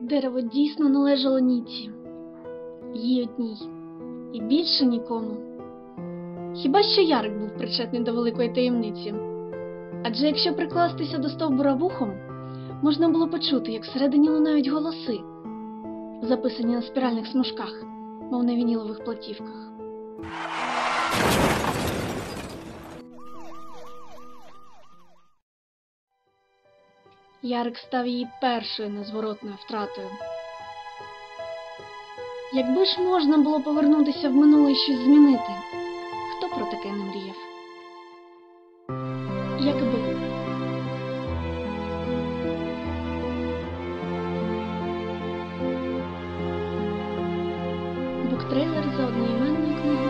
Дерево дійсно належало Ніці. Їй одній. І більше нікому. Хіба що Ярик був причетний до великої таємниці. Адже якщо прикластися до стовбура вухом, можна було почути, як всередині лунають голоси, записані на спіральних смужках, мов на вінілових платівках. Ярик став її першою незворотною втратою. Якби ж можна було повернутися в минуле і щось змінити, хто про таке не мріяв? Якби. Буктрейлер за одноіменною книгою